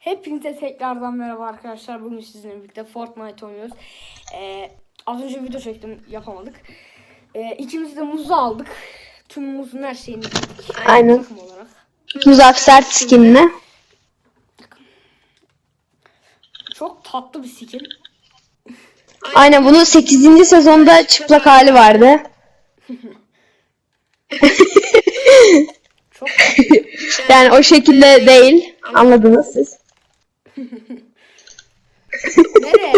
Hepinize tekrardan merhaba arkadaşlar. Bugün sizinle birlikte Fortnite oynuyoruz. Ee, az önce video çektim yapamadık. Ee, ikimiz de muzu aldık. Tüm muzun her şeyini yedik. Aynen. Takım olarak. Muzaffer skinli. Çok tatlı bir skin. Aynen bunun 8. sezonda çıplak hali vardı. Çok Yani o şekilde değil. Anladınız siz. Nereye?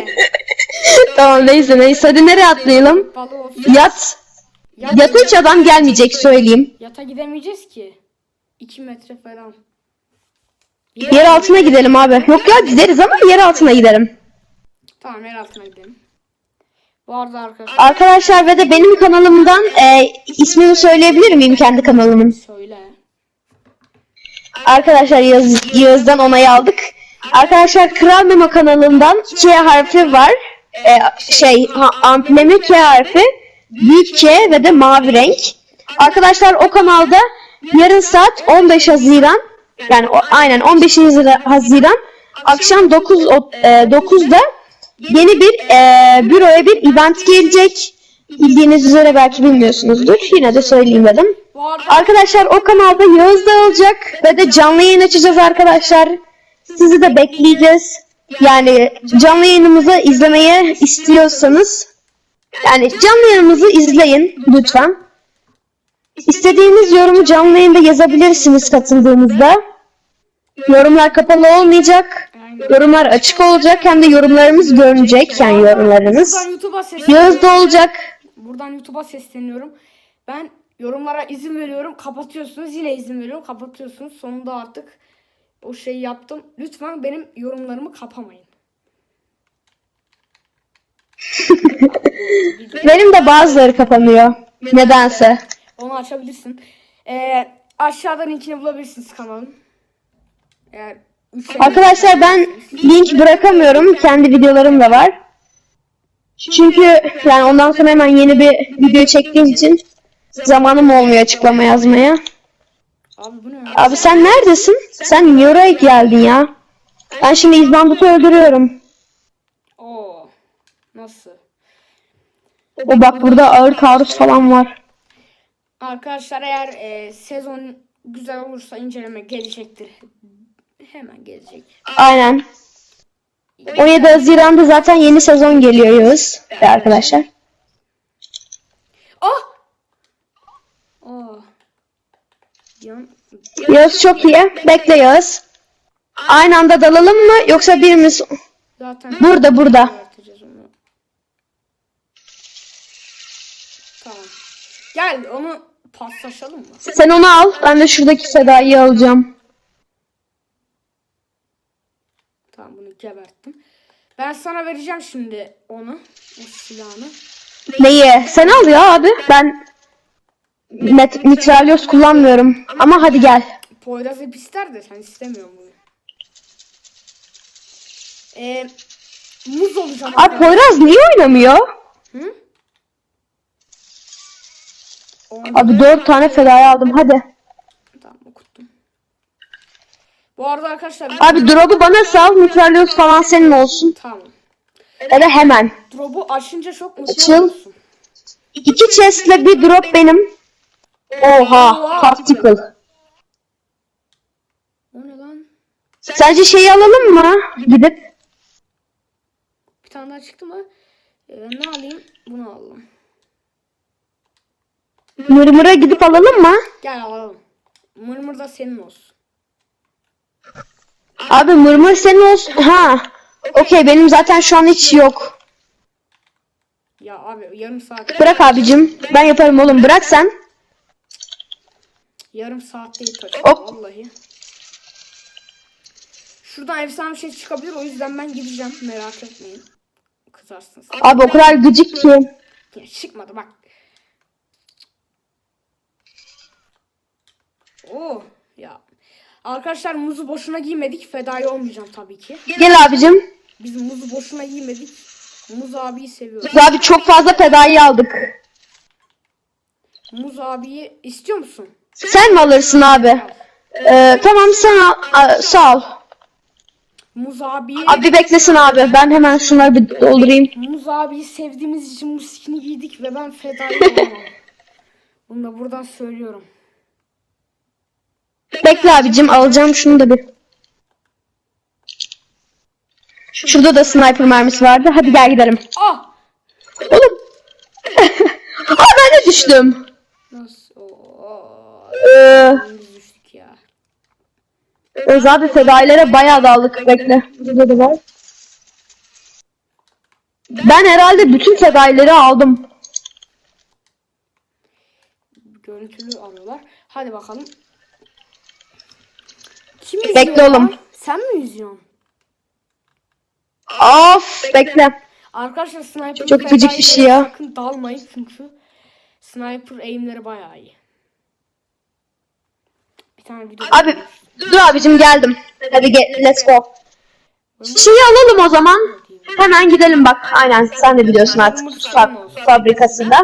tamam neyse neyse hadi nereye atlayalım? Olsun. Yat. Yat- hiç adam gelmeyecek söyleyeyim. Yata gidemeyeceğiz ki. 2 metre falan. Yer altına gidelim abi. Yok ya gideriz ama yer altına gidelim. Tamam yer altına gidelim. Bu arada arkadaşlar Arkadaşlar ve de benim kanalımdan e, ismini söyleyebilir miyim kendi kanalımın? söyle. Arkadaşlar Yağız, Yağız'dan onayı aldık. Arkadaşlar Kral Memo kanalından K harfi var. Ee, şey ha, amblemi K harfi. Büyük K ve de mavi renk. Arkadaşlar o kanalda yarın saat 15 Haziran yani o, aynen 15 Haziran akşam 9 o- e, 9'da yeni bir e, büroya bir event gelecek. Bildiğiniz üzere belki bilmiyorsunuzdur. Yine de söyleyeyim dedim. Arkadaşlar o kanalda Yağız da olacak ve de canlı yayın açacağız arkadaşlar. Sizi de bekleyeceğiz. Yani canlı yayınımızı izlemeye istiyorsanız yani canlı yayınımızı izleyin lütfen. İstediğiniz yorumu canlı yayında yazabilirsiniz katıldığınızda. Yorumlar kapalı olmayacak. Yorumlar açık olacak hem de yorumlarımız görünecek yani yorumlarınız. buradan YouTube'a sesleniyorum. Yağız da olacak. Buradan YouTube'a sesleniyorum. Ben yorumlara izin veriyorum. Kapatıyorsunuz. Yine izin veriyorum. Kapatıyorsunuz. Sonunda artık o şeyi yaptım. Lütfen benim yorumlarımı kapamayın. Benim de bazıları kapanıyor. Nedense. Onu açabilirsin. Ee, aşağıdan linkini bulabilirsiniz kanalın. Eğer Arkadaşlar ben link bırakamıyorum. Kendi videolarım da var. Çünkü yani ondan sonra hemen yeni bir video çektiğim için zamanım olmuyor açıklama yazmaya. Abi bu ne? ya? Abi sen neredesin? Sen niye oraya geldin ya? Ben şimdi İzbandut'u öldürüyorum. Oo. Nasıl? O bak burada ağır taarruz falan var. Arkadaşlar eğer e, sezon güzel olursa inceleme gelecektir. Hemen gelecek. Aynen. 17 Haziran'da zaten yeni sezon geliyor Yağız ve arkadaşlar. Yan Yağız çok iyi. Bekle Yağız. Aynı anda dalalım mı yoksa birimiz... zaten Burada burada. Öğreteceğiz onu. Tamam. Gel onu paslaşalım mı? Sen onu al. Ben de şuradaki Seda'yı alacağım. Tamam bunu geberttim. Ben sana vereceğim şimdi onu. O silahını. Neyi? Sen al ya abi. Ben met mitralyöz kullanmıyorum. Ama hadi gel. Poyraz hep ister de sen istemiyorsun bunu. Ee, muz olacağım. Abi Poyraz niye oynamıyor? Hı? Abi dört tane fedaya aldım hadi. Tamam okuttum. Bu arada arkadaşlar Abi drop'u bana sal. Mitralyöz falan senin olsun. tamam. Ya da hemen. Drop'u açınca çok mutlu Açıl. olursun. İki chest'le bir drop benim. Oha. Tactical. O ne lan? Sence şeyi alalım mı? Gidip. Bir tane daha çıktı mı? Ee, ben ne alayım? Bunu alalım. Mırmır'a gidip alalım mı? Gel alalım. Mırmır da senin olsun. Abi mırmır senin olsun. Ha. Okey benim zaten şu an hiç yok. Ya abi yarım saat. Bırak abicim. Ben yaparım oğlum. Bırak sen. Yarım saat değil tabii. Hop. Vallahi. Şuradan efsane bir şey çıkabilir o yüzden ben gideceğim. Merak etmeyin. Kızarsınız. Abi o kadar gıcık ki. Ya çıkmadı bak. Oo ya. Arkadaşlar muzu boşuna giymedik. Fedai olmayacağım tabii ki. Gel abicim. Biz muzu boşuna giymedik. Muz abiyi seviyoruz. Biz abi çok fazla fedayı aldık. Muz abiyi istiyor musun? Sen mi alırsın abi? Ee, tamam sen al. Sağ ol. Muz abiyi, Abi beklesin abi. Ben hemen şunları bir doldurayım. Muz abiyi sevdiğimiz için bu skin'i giydik ve ben olamam. Bunu da buradan söylüyorum. Bekle abicim alacağım şunu da bir. Şurada da sniper mermisi vardı. Hadi gel gidelim. Ah! Oğlum. Aa ben de düştüm. Ee, düştük ya. Öz abi fedailere bayağı daldık. Bekle. Burada da var. Ben herhalde bütün fedaileri aldım. Görüntülü arıyorlar. Hadi bakalım. Kim Bekle izliyor oğlum. Sen mi izliyorsun? Of bekle. Arkadaşlar sniper Çok gıcık bir şey ya. Sakın dalmayın çünkü sniper aimleri bayağı iyi. Bir tane video. Abi dur abicim geldim. Hadi gel let's go. Şeyi alalım o zaman. Hemen gidelim bak. Aynen sen de biliyorsun artık. Fa- fabrikasında.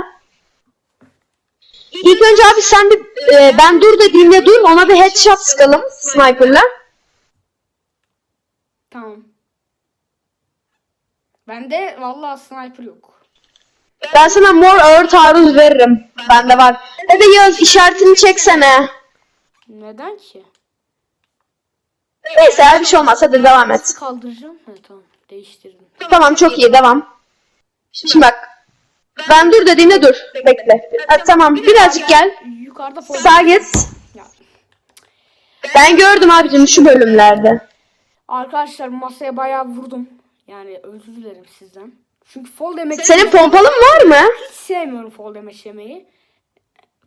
İlk önce abi sen bir e, ben dur dediğimde dur ona bir headshot sıkalım sniper'la. Tamam. Bende vallahi sniper yok. Ben sana mor ağır taarruz veririm. Bende var. Hadi Yağız işaretini çeksene. Neden ki? Neyse bir şey olmaz hadi devam et. Kaldıracağım. Ha, tamam. Değiştirdim. Tamam çok iyi devam. Şimdi bak. Ben dur dediğimde dur. Bekle. Hadi tamam birazcık gel. Yukarıda. Sağ git. Ben gördüm abicim şu bölümlerde. Arkadaşlar masaya bayağı vurdum. Yani özür dilerim sizden. Çünkü fall demek Senin pompalın var mı? hiç sevmiyorum fall demek yemeği.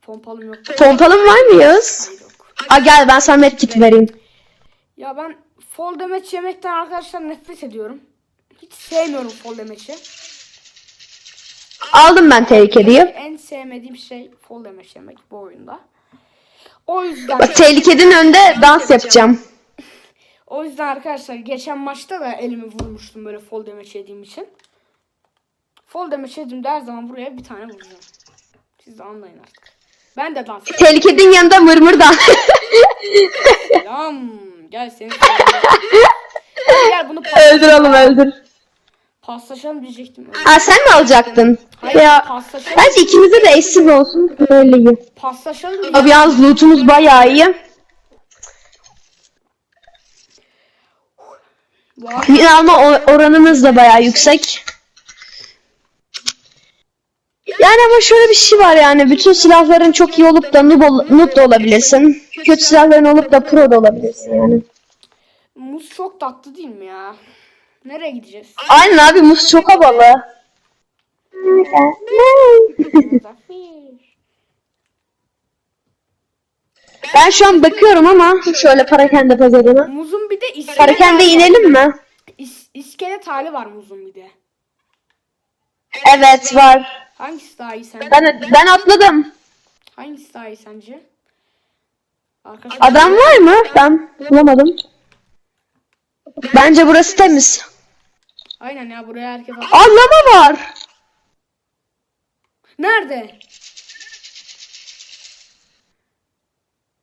Pompalım yok. Pompalın var mı Yağız? Aa gel ben sana medkit vereyim. Ya ben fall demeç yemekten arkadaşlar nefret ediyorum. Hiç sevmiyorum fall demeçi. Aldım ben tehlikeliyi. En sevmediğim şey fall demeç yemek bu oyunda. O yüzden Bak tehlikenin önünde dans yapacağım. o yüzden arkadaşlar geçen maçta da elimi vurmuştum böyle fall demeç yediğim için. Fall demeç yediğimde her zaman buraya bir tane vuracağım. Siz de anlayın artık. Ben de dans Tehlikenin yanında mırmır dans. Selam. Gel seni Gel bunu pas, öldür oğlum öldür. paslaşalım diyecektim. Aa sen mi alacaktın? Hayır Ya paslaşalım. bence ikimize de eşsiz olsun. Böyle iyi. Paslaşalım diyecektim. Abi yalnız lootumuz bayağı iyi. Arada Win alma o- oranımız da bayağı yüksek. Yani ama şöyle bir şey var yani bütün silahların çok iyi olup da noob, ol- noob da olabilirsin. Kötü silahların olup da pro da olabilirsin yani. Muz çok tatlı değil mi ya? Nereye gideceğiz? Aynen abi muz çok havalı. Ben şu an bakıyorum ama şöyle parakende pazarına. Muzun bir de iskelet Parakende inelim mi? İs, iskelet hali var muzun bir de. Evet var. Hangisi daha iyi sence? Ben ben atladım. Hangisi daha iyi sence? Arkadaşlar Adam var mı? Ben bulamadım. Bence burası temiz. aynen ya buraya herkes at- Anlama var. Nerede?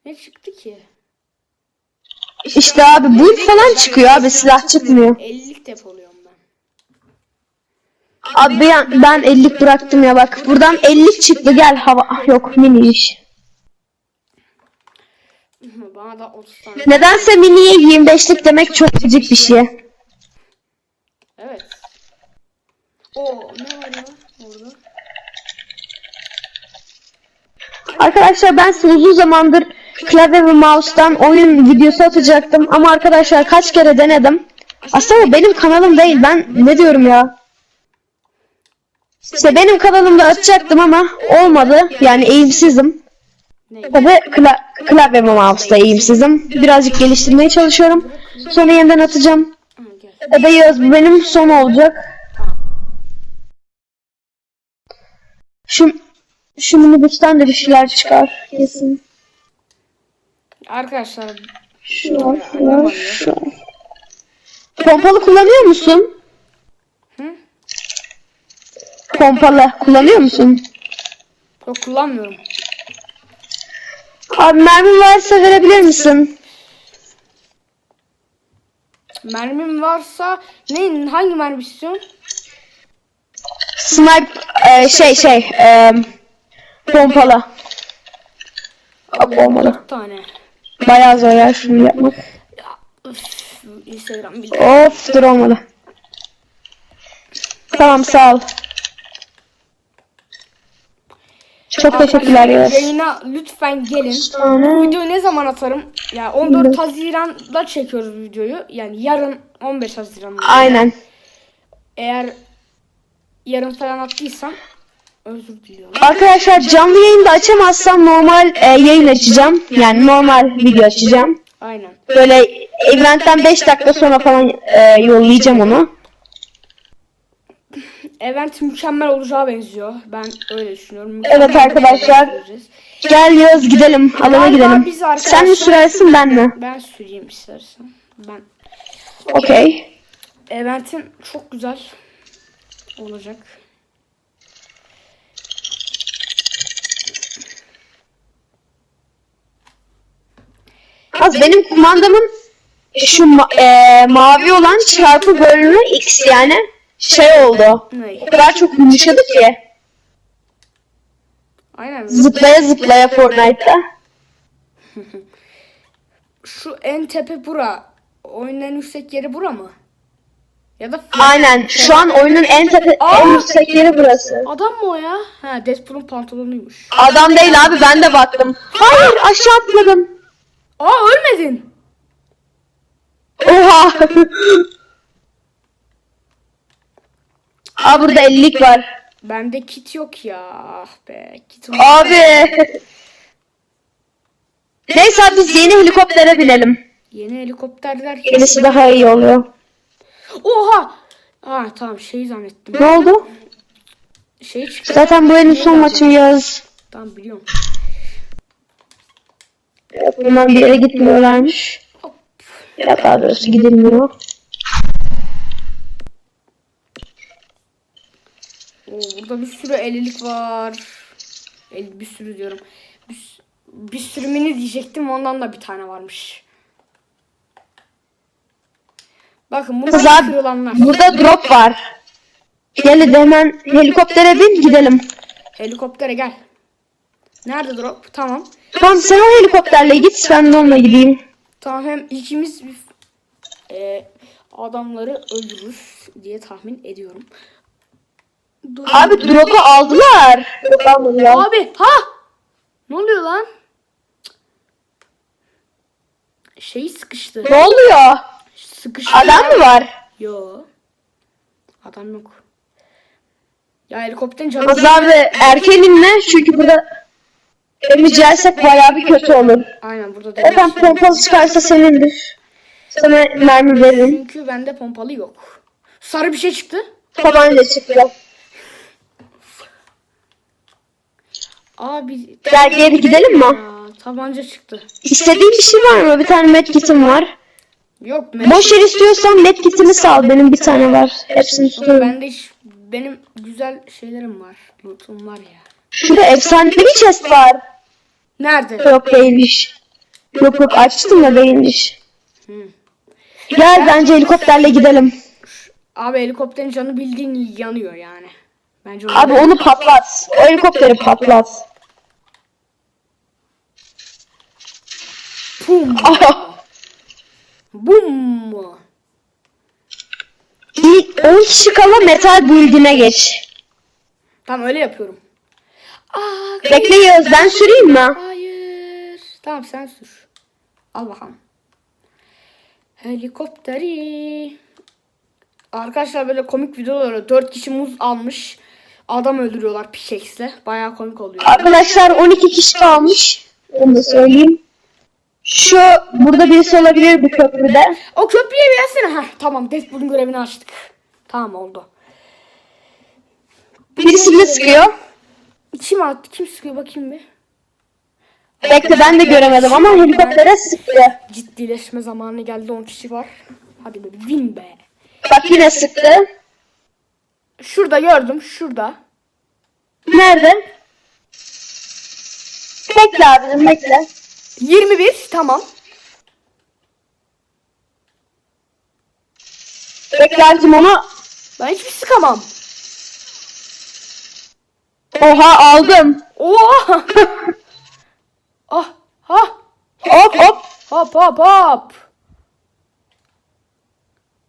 Ne çıktı ki? İşte abi bu falan çıkıyor abi silah çıkmıyor. 50'lik depoluyorum ben. Abi ben, ben 50'lik bıraktım ya bak. Buradan 50'lik çıktı gel hava ah, yok mini iş. Bana da 30 tane. Nedense miniye 25'lik demek çok gıcık bir şey. Evet. Oo ne var ya orada? Arkadaşlar ben size uzun zamandır klavye ve mouse'dan oyun videosu atacaktım ama arkadaşlar kaç kere denedim. Aslında benim kanalım değil ben ne diyorum ya. İşte benim kanalımda atacaktım ama olmadı yani eğimsizim. Tabi kla klavye ve mouse'da eğimsizim. Birazcık geliştirmeye çalışıyorum. Sonra yeniden atacağım. Yağız bu benim son olacak. Şu şu minibüsten de bir şeyler çıkar kesin. Arkadaşlar Şu şu var, şu. Pompalı kullanıyor musun? Hı? Pompalı kullanıyor musun? çok kullanmıyorum. Abi mermi varsa verebilir misin? Mermim varsa ne hangi mermi istiyorsun? Snipe e, şey şey e, pompalı. Olmadı. Dört tane. Bayağı zor ya şunu yapmak. Instagram bildim. Of dur olmadı. Tamam sağ ol. Çok teşekkürler Yağız. Yayına lütfen gelin. Bu videoyu ne zaman atarım? Ya 14 Haziran'da çekiyoruz videoyu. Yani yarın 15 Haziran'da. Aynen. Eğer yarın falan attıysam özür diliyorum. Arkadaşlar canlı yayında açamazsam normal e, yayın açacağım. Yani normal video açacağım. Aynen. Böyle eventten 5 dakika sonra falan e, yollayacağım onu. Event mükemmel olacağı benziyor. Ben öyle düşünüyorum. Evet Mükemmel bir arkadaşlar. Gel Yağız gidelim. Alana gidelim. Sen mi sürersin ben mi? Ben süreyim istersen. Ben Okey. eventin çok güzel olacak. Az benim kumandamın şu ma- e, mavi olan çarpı bölümü x yani şey oldu. Ne? O kadar çok yumuşadı ki. Aynen. Zıplaya zıplaya Fortnite'ta. Şu en tepe bura. Oyunun en yüksek yeri bura mı? Ya da Aynen. Şu an oyunun en tepe, Aa! en yüksek yeri burası. adam mı o ya? Ha Deadpool'un pantolonuymuş. Adam değil abi ben de baktım. Hayır aşağı atladım. Aa ölmedin. Oha. Aa burada 50'lik var. Bende kit yok ya. Ah be. Kit Abi. Neyse abi biz yeni helikoptere binelim. Yeni helikopterler. Yenisi daha iyi oluyor. Oha. Ha tamam şey zannettim. Ne oldu? Şey çıktı. Zaten bu benim son maçım yaz. Tamam biliyorum. Bundan bir yere gitmiyorlarmış. Ya daha doğrusu gidilmiyor. Oo, burada bir sürü elilik var. El, bir sürü diyorum. Bir, bir sürü mini diyecektim ondan da bir tane varmış. Bakın bunlar abi kırılanlar. burada drop var. Gel hadi hemen helikoptere bin gidelim. Helikoptere gel. Nerede drop? Tamam. Tamam sen o helikopterle git ben de onunla gideyim. Tamam hem ikimiz e, adamları öldürürüz diye tahmin ediyorum. Dur. Abi drop'u aldılar. Yok almadılar. Abi ha! Ne oluyor lan? Şey sıkıştı. Ne oluyor? Sıkıştı. Adam mı var? Yo. Adam yok. Ya helikopterin canı Kız abi erken inme çünkü burada emicelsek bayağı bir kötü olur. Aynen burada da. Efendim pompalı çıkarsa senindir. Sana mermi veririm. Çünkü bende pompalı yok. Sarı bir şey çıktı. Tabanca çıktı. Abi Gel geri gidelim mi? ya, tabanca çıktı. İstediğin bir şey var mı? Bir tane medkitim var. Yok me- Boş yer istiyorsan medkitimi sal. Benim bir tane var. Hepsini tutuyorum. bende hiç benim güzel şeylerim var. Lootum var ya. Şurada efsanevi bir chest var. Nerede? Yok değilmiş. Yok yok açtım da değilmiş. Gel bence helikopterle gidelim. Abi helikopterin canı bildiğin yanıyor yani. Bence onu Abi onu patlat. O helikopteri patlat. Aha. Bum. İlk 10 kişi kala metal build'ine geç. Tamam öyle yapıyorum. Aa, Bekle Yağız ben süreyim mi? Hayır. Tamam sen sür. Al bakalım. Helikopteri. Arkadaşlar böyle komik videoları 4 kişi muz almış. Adam öldürüyorlar pickaxe'le. Bayağı komik oluyor. Arkadaşlar 12 kişi kalmış. Onu da söyleyeyim. Şu burada birisi olabilir bu köprüde. O köprüye bir yazsana. Heh, tamam Deathpool'un görevini açtık. Tamam oldu. Birisi bize sıkıyor. Kim attı? Kim sıkıyor bakayım bir. Bekle ben de göremedim ama helikoptere sıktı. Ciddileşme zamanı geldi 10 kişi var. Hadi be win be. Bak yine sıktı. Şurada gördüm şurada. Nerede? Bekle abicim bekle. 21 tamam. beklentim onu. Ben hiçbir sıkamam. Oha aldım. Oha! ah! Ha! Hop hop. Hop hop hop!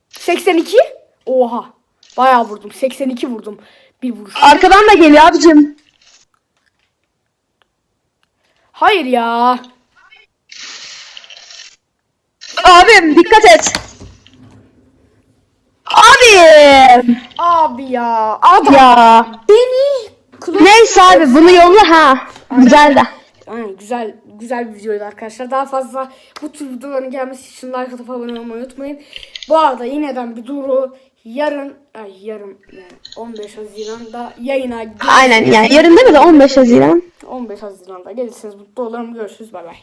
82? Oha! Bayağı vurdum. 82 vurdum. Bir vuruş. Arkadan da geliyor abicim. Hayır ya. Abim dikkat et. Abim. Abi ya. Adam Ya. beni Neyse abi bunu yolla ha. Güzel de. Aynen güzel güzel bir videoydu arkadaşlar. Daha fazla bu tür videoların gelmesi için like atıp abone olmayı unutmayın. Bu arada yineden bir duru yarın ay yarın yani 15 Haziran'da yayına gel- Aynen yani yarın değil mi de 15 Haziran. 15 Haziran'da gelirseniz mutlu olurum. Görüşürüz bay bay.